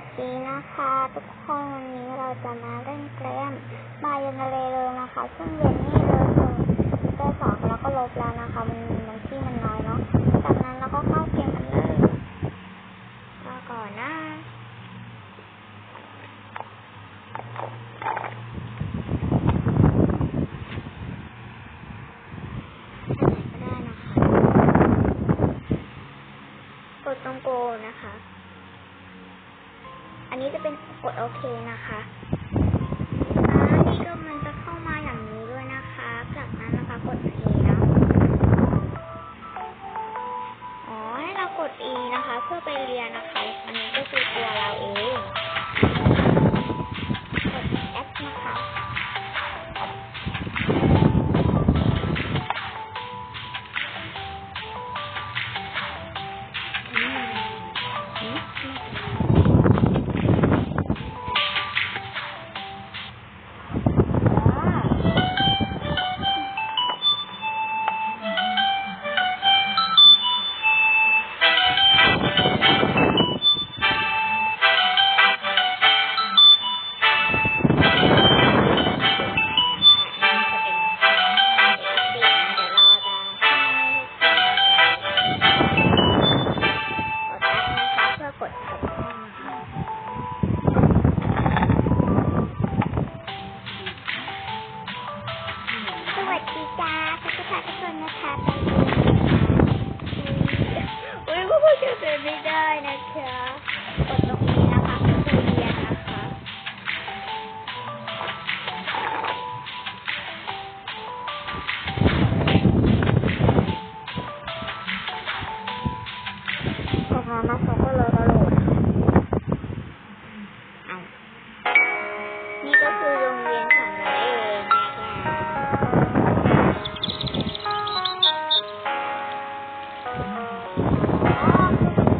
วัสดีนะคะทุกคนวันนี้เราจะมาเล่นเกมมายันเลเลยนะคะ ซึ่งเย็นนี่เลยหนึ่งเจอสองแล้วก็ลบแล้วนะคะ มันมันที่มันน้อยเนาะจากนั้นเราก็เข้าเกมกันเลยรอก่อนนะอันไหนก็ได้นะคะ กดตรงโกนะคะ อันนี้จะเป็นกดโอ เคนะคะ Thank you.